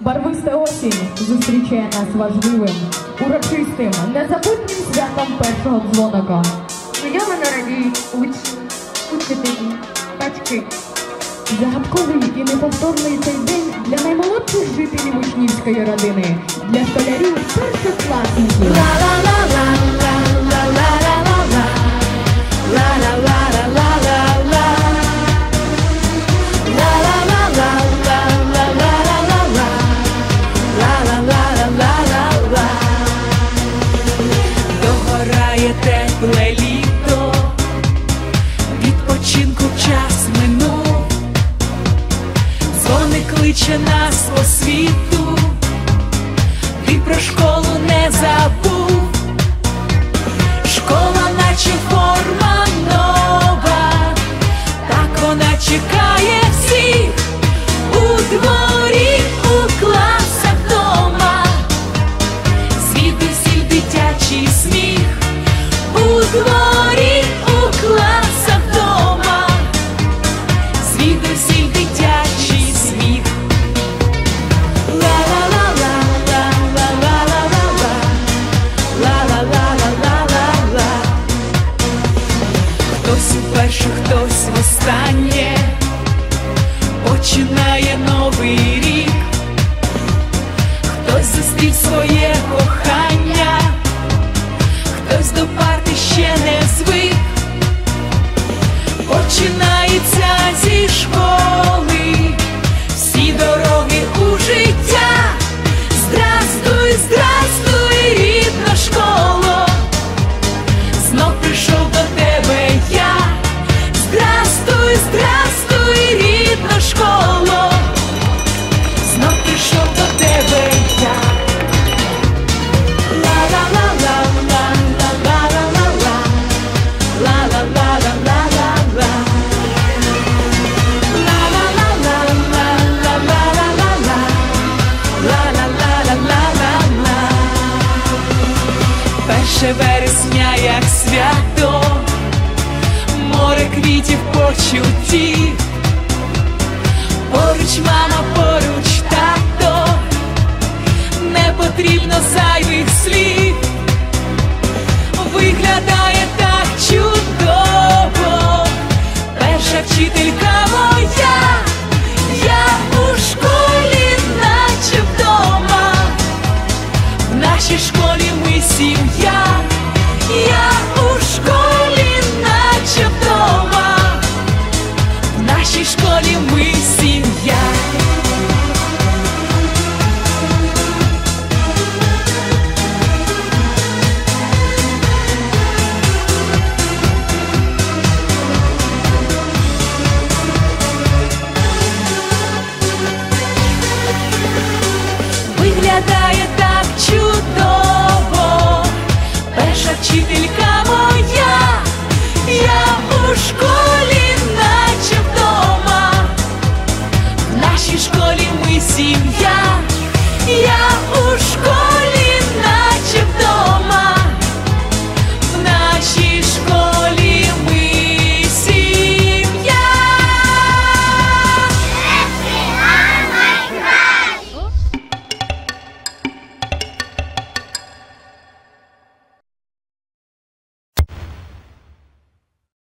Барвиста осінь зустрічає нас важливим, урочистим, незабутнім святом першого дзвоника. Знайомено радіють учні, учителі, батьки. Загадковий і неповторний цей день для наймолодших жителів учнівської родини, для школярів перших класників. Тепле літо, відпочинку час минув, дзвони кличе нас по світу, ти про школу не забув, у класах дома, звідусіль дитячий сміх. Ла-ла-ла-ла-ла-ла-ла-ла-ла-ла-ла-ла. Хтось уперше, хтось востаннє починає новий рік. Хтось зустрів своє кохання, хтось до Перше вересня, як свято, море квітів почуттів, поруч мама, поруч тато, не потрібно зайвих слів, виглядає так чудово, перша вчителька моя. нашій школі ми сім'я, я у школі наче вдома, в нашій школі ми. łóżko